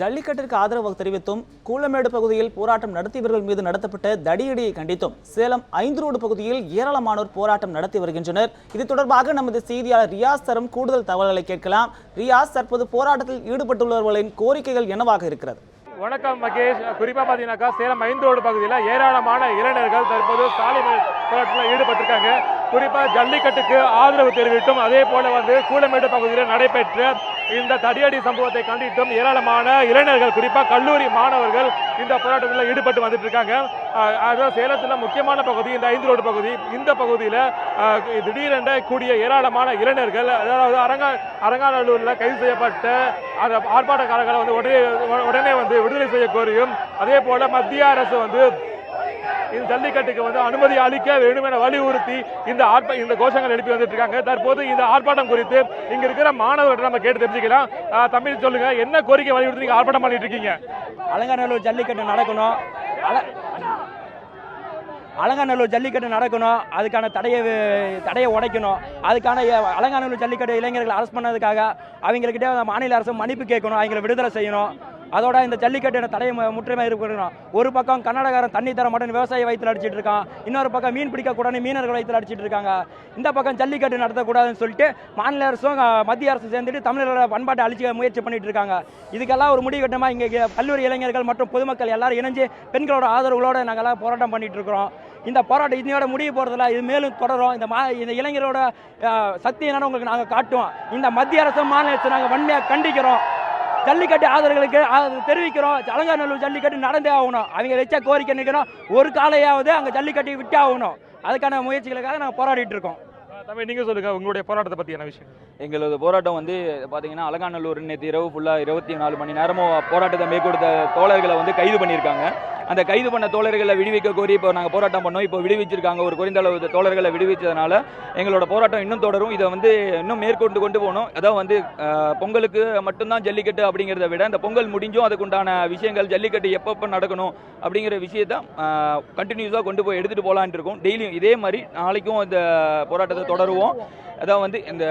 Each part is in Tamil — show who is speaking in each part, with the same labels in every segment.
Speaker 1: ஜல்லிக்கட்டிற்கு ஆதரவு தெரிவித்தும் கூலமேடு பகுதியில் போராட்டம் நடத்தியவர்கள் மீது நடத்தப்பட்ட தடியடியை கண்டித்தும் சேலம் ஐந்து ரோடு பகுதியில் ஏராளமானோர் போராட்டம் நடத்தி வருகின்றனர். இது தொடர்பாக நமது செய்தியாளர் ரியாஸ் தரும் கூடுதல் தகவல்களை கேட்கலாம். ரியாஸ் தற்போது போராட்டத்தில் ஈடுபட்டுள்ளவர்களின் கோரிக்கைகள் என்னவாக இருக்கிறது?
Speaker 2: வணக்கம் மகேஷ். குறிப்பாக பார்த்தீங்கன்னாக்கா சேலம் ஐந்து ரோடு பகுதியில் ஏராளமான இளைஞர்கள் தற்போது சாலை போராட்டத்தில் ஈடுபட்டிருக்காங்க. குறிப்பாக ஜல்லிக்கட்டுக்கு ஆதரவு தெரிவித்தும் அதே போல வந்து கூலமேடு பகுதியில் நடைபெற்ற இந்த தடியடி சம்பவத்தை கண்டித்தும் ஏராளமான இளைஞர்கள் குறிப்பாக கல்லூரி மாணவர்கள் இந்த போராட்டத்தில் ஈடுபட்டு வந்துட்டு இருக்காங்க அதாவது சேலத்தில் முக்கியமான பகுதி இந்த ஐந்து ரோடு பகுதி இந்த பகுதியில் திடீரென கூடிய ஏராளமான இளைஞர்கள் அதாவது அரங்க அரங்காநல்லூரில் கைது செய்யப்பட்ட அந்த ஆர்ப்பாட்டக்காரர்களை வந்து உடனே உடனே வந்து விடுதலை செய்ய கோரியும் அதே போல மத்திய அரசு வந்து இந்த ஜல்லிக்கட்டுக்கு வந்து அனுமதி அளிக்க வேண்டும் என வலியுறுத்தி இந்த ஆர்ப்ப இந்த கோஷங்கள் எழுப்பி வந்துட்டு இருக்காங்க தற்போது இந்த ஆர்ப்பாட்டம் குறித்து இங்க இருக்கிற மாணவர்கிட்ட நம்ம கேட்டு தெரிஞ்சுக்கலாம். தமிழ் சொல்லுங்க என்ன கோரிக்கை வலியுறுத்தி நீங்க ஆர்ப்பாட்டம் பண்ணிட்டு இருக்கீங்க?
Speaker 3: அலங்காநல்லூர் ஜல்லிக்கட்டு நடக்கணும். அல அலங்காநல்லூர் ஜல்லிக்கட்டு நடக்கணும். அதுக்கான தடையை தடையை உடைக்கணும். அதுக்கான அலங்காநல்லூர் ஜல்லிக்கட்டு இளைஞர்கள் அரசு பண்ணதுக்காக அவங்கக்கிட்ட மாநில அரசு மன்னிப்பு கேட்கணும். அவங்கள விடுதலை செய்யணும். அதோட இந்த ஜல்லிக்கட்டு தடையை மு- முற்றுமை ஒரு பக்கம் கன்னடகாரன் தண்ணி தர மாட்டேன் விவசாய வயிற்றில் அடிச்சிட்டு இருக்கான். இன்னொரு பக்கம் மீன் பிடிக்கக்கூடாதுன்னு மீனர்கள் வயிற்றில் அடிச்சிட்டு இருக்காங்க. இந்த பக்கம் ஜல்லிக்கட்டு நடத்தக்கூடாதுன்னு சொல்லிட்டு மாநில அரசும் மத்திய அரசு சேர்ந்துட்டு தமிழர்களோட பண்பாட்டை அழிச்சு முயற்சி பண்ணிட்டு இருக்காங்க. இதுக்கெல்லாம் ஒரு முடிவு கட்டமாக இங்கே கல்லூரி இளைஞர்கள் மற்றும் பொதுமக்கள் எல்லாரும் இணைஞ்சு பெண்களோட ஆதரவுகளோட நாங்கள்லாம் போராட்டம் பண்ணிட்டு இருக்கிறோம். இந்த போராட்டம் இதோட முடிய போகிறதுல இது மேலும் தொடரும். இந்த மா இந்த இளைஞரோட சக்தி என்னன்னு உங்களுக்கு நாங்கள் காட்டுவோம். இந்த மத்திய அரசு மாநில அரசு நாங்கள் வன்மையாக கண்டிக்கிறோம். ஜல்லிக்கட்டு ஆதரவுகளுக்கு ஆதரவு தெரிவிக்கிறோம். அலங்காநல்லூர் ஜல்லிக்கட்டு நடந்தே ஆகணும். அவங்க வச்ச கோரிக்கை நிற்கணும் ஒரு காலையாவது அங்கே ஜல்லிக்கட்டு விட்டே ஆகணும். அதுக்கான முயற்சிகளுக்காக நாங்கள் போராடிட்டு இருக்கோம்.
Speaker 2: தமிழ் நீங்க சொல்லுங்க. உங்களுடைய போராட்டத்தை என்ன விஷயம்?
Speaker 4: எங்களது போராட்டம் வந்து பார்த்தீங்கன்னா அலங்காநல்லூர் நேற்று இரவு ஃபுல்லாக இருபத்தி நாலு மணி நேரமும் போராட்டத்தை மேற்கொடுத்த தோழர்களை வந்து கைது பண்ணியிருக்காங்க. அந்த கைது பண்ண தோழர்களை விடுவிக்க கோரி இப்போ நாங்கள் போராட்டம் பண்ணோம். இப்போ விடுவிச்சிருக்காங்க. ஒரு குறைந்த அளவு தோழர்களை விடுவிச்சதுனால எங்களோட போராட்டம் இன்னும் தொடரும். இதை வந்து இன்னும் மேற்கொண்டு கொண்டு போகணும். அதாவது வந்து பொங்கலுக்கு மட்டும்தான் ஜல்லிக்கட்டு அப்படிங்கிறத விட இந்த பொங்கல் முடிஞ்சும் அதுக்குண்டான விஷயங்கள் ஜல்லிக்கட்டு எப்பப்போ நடக்கணும் அப்படிங்கிற விஷயத்த கண்டினியூஸாக கொண்டு போய் எடுத்துகிட்டு போகலான்ட்டு இருக்கோம். டெய்லியும் இதே மாதிரி நாளைக்கும் இந்த போராட்டத்தை தொடருவோம். அதான் வந்து இந்த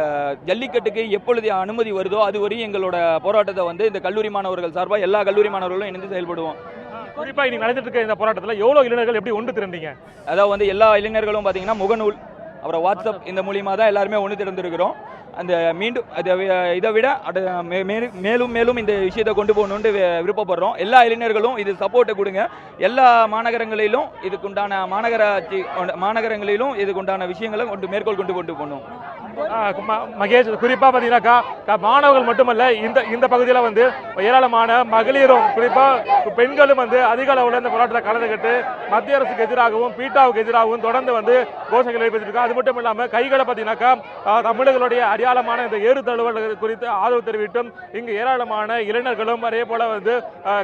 Speaker 4: ஜல்லிக்கட்டுக்கு எப்பொழுது அனுமதி வருதோ அது வரையும் எங்களோட போராட்டத்தை வந்து இந்த கல்லூரி மாணவர்கள் சார்பாக எல்லா கல்லூரி மாணவர்களும் இணைந்து செயல்படுவோம்.
Speaker 2: குறிப்பா இன்னைக்கு நடந்துட்டு இருக்க இந்த போராட்டத்தில் எவ்வளவு இளைஞர்கள் எப்படி ஒன்று திரண்டீங்க?
Speaker 4: அதாவது வந்து எல்லா இளைஞர்களும் பார்த்தீங்கன்னா முகநூல் அப்புறம் வாட்ஸ்அப் இந்த மூலியமாக தான் எல்லாருமே ஒன்று திறந்திருக்கிறோம். அந்த மீண்டும் அதை இதை விட மேலும் மேலும் இந்த விஷயத்தை கொண்டு போகணுன்ட்டு விருப்பப்படுறோம். எல்லா இளைஞர்களும் இது சப்போர்ட்டை கொடுங்க. எல்லா மாநகரங்களிலும் இதுக்குண்டான மாநகராட்சி மாநகரங்களிலும் இதுக்குண்டான விஷயங்களை கொண்டு மேற்கோள் கொண்டு கொண்டு போகணும்.
Speaker 2: மகேஷ் குறிப்பாக பார்த்தீங்கன்னாக்கா மாணவர்கள் மட்டுமல்ல இந்த இந்த பகுதியில் வந்து ஏராளமான மகளிரும் குறிப்பாக பெண்களும் வந்து அதிக அளவில் இந்த போராட்டத்தில் கலந்துக்கிட்டு மத்திய அரசுக்கு எதிராகவும் பீட்டாவுக்கு எதிராகவும் தொடர்ந்து வந்து கோஷங்கள் எழுப்பியிருக்காங்க. அது மட்டும் இல்லாமல் கைகளை பார்த்தீங்கன்னாக்கா தமிழர்களுடைய அடையாளமான இந்த ஏறு தழுவல்கள் குறித்து ஆதரவு தெரிவித்தும் இங்கு ஏராளமான இளைஞர்களும் அதே போல வந்து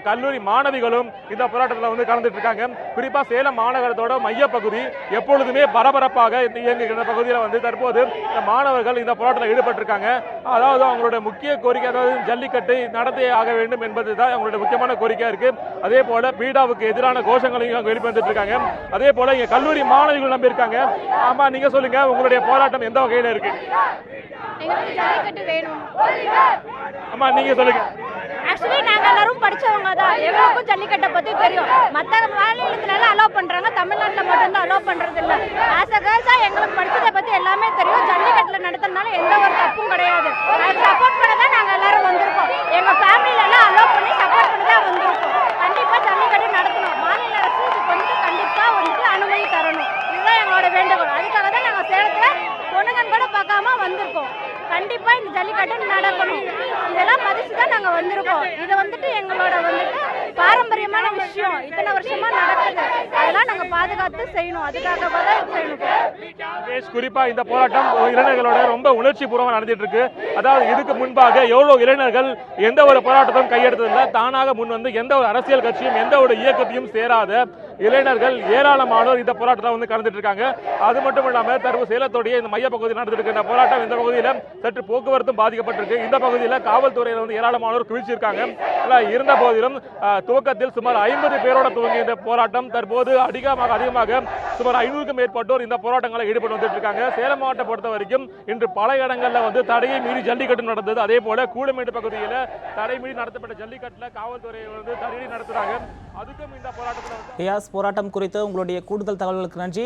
Speaker 2: கல்லூரி மாணவிகளும் இந்த போராட்டத்தில் வந்து கலந்துட்டு இருக்காங்க. குறிப்பாக சேலம் மாநகரத்தோட மையப்பகுதி எப்பொழுதுமே பரபரப்பாக இயங்குகிற பகுதியில் வந்து தற்போது இந்த மாணவர்கள் இந்த போராட்டத்தில் ஈடுபட்டிருக்காங்க. அதாவது அவங்களுடைய முக்கிய கோரிக்கை அதாவது ஜல்லிக்கட்டை நடத்தியே ஆக வேண்டும் என்பது தான் அவங்களுடைய முக்கியமான கோரிக்கையா இருக்கு. அதே போல பீடாவுக்கு எதிரான கோஷங்களையும் அவங்க எழுப்பி வந்துட்டு இருக்காங்க அதே போல இங்க கல்லூரி மாணவிகள் நம்பியிருக்காங்க. ஆமா நீங்க சொல்லுங்க உங்களுடைய போராட்டம் எந்த வகையில இருக்கு? ஆமா நீங்க சொல்லுங்க.
Speaker 5: ஆக்சுவலி நாங்க எல்லாரும் படிச்சவங்க தான். எங்களுக்கும் ஜல்லிக்கட்டை பத்தி தெரியும். மத்த மாநிலத்துல எல்லாம் அலோவ் பண்றாங்க. தமிழ்நாட்டுல மட்டும்தான் அலோவ் பண்றது இல்ல ஆஸ் அ கேர்ள்ஸா எங்களுக்கு படிச்சதை பத்தி எல்லாமே தெரியும். ஜல்லிக்கட்டுல நடத்துறதுனால எந்த ஒரு தப்பும் கிடையாது. சப்போர்ட் பண்ண தான் நாங்க எல்லாரும் வந்திருக்கோம். எங்க ஃபேமிலியில எல்லாம் அலோவ் பண்ணி சப்போர்ட் பண்ணி தான் வந்திருக்கோம். கண்டிப்பா ஜல்லிக்கட்டு நடத்தணும். மாநில அரசு இதுக்கு வந்து கண்டிப்பா வந்துட்டு அனுமதி தரணும். இதுதான் எங்களோட வேண்டுகோள். அதுக்காக தான் நாங்க சேலத்துல பொண்ணுங்கன்னு கூட பார்க்காம வந்திருக்கோம். கண்டிப்பா இந்த ஜல்லிக்கட்டு நடக்கணும். இதெல்லாம் மதிச்சு தான் நாங்க வந்திருக்கோம். இது வந்துட்டு எங்களோட வந்துட்டு பாரம்பரியமான விஷயம். இத்தனை வருஷம் பாதுகாத்து செய்யணும். அதுக்காக தான் செய்யணும்.
Speaker 2: குறிப்பா இந்த போராட்டம் இளைஞர்களோட ரொம்ப உணர்ச்சி பூர்வமாக நடந்துட்டு இருக்கு அதாவது இதுக்கு முன்பாக எவ்வளவு இளைஞர்கள் எந்த ஒரு போராட்டத்தையும் கையெடுத்ததில்லை. தானாக முன் வந்து எந்த ஒரு அரசியல் கட்சியும் எந்த ஒரு இயக்கத்தையும் சேராத இளைஞர்கள் ஏராளமானோர் இந்த போராட்டத்தை வந்து கலந்துட்டு இருக்காங்க அது மட்டும் இல்லாம தற்போது சேலத்துடைய இந்த மைய பகுதியில் நடந்துட்டு இருக்க இந்த போராட்டம் இந்த பகுதியில் சற்று போக்குவரத்தும் பாதிக்கப்பட்டிருக்கு. இந்த பகுதியில் காவல்துறையில வந்து ஏராளமானோர் குவிச்சிருக்காங்க. இருந்த போதிலும் துவக்கத்தில் சுமார் ஐம்பது பேரோட துவங்கிய இந்த போராட்டம் தற்போது அதிகமாக அதிகமாக சுமார் ஐநூறுக்கும் மேற்பட்டோர் இந்த போராட்டங்களில் ஈடுபட்டு வந்துட்டு இருக்காங்க சேலம் மாவட்டத்தை பொறுத்த வரைக்கும் இன்று பல இடங்களில் வந்து தடையை மீறி ஜல்லிக்கட்டு நடந்தது. அதே போல கூடமேடு பகுதியில் தடை மீறி நடத்தப்பட்ட ஜல்லிக்கட்டில் காவல்துறை வந்து தடையடி நடத்துறாங்க. அதுக்கும் இந்த போராட்டத்தில் வந்து
Speaker 1: போராட்டம் குறித்து உங்களுடைய கூடுதல் தகவல்களுக்கு நன்றி.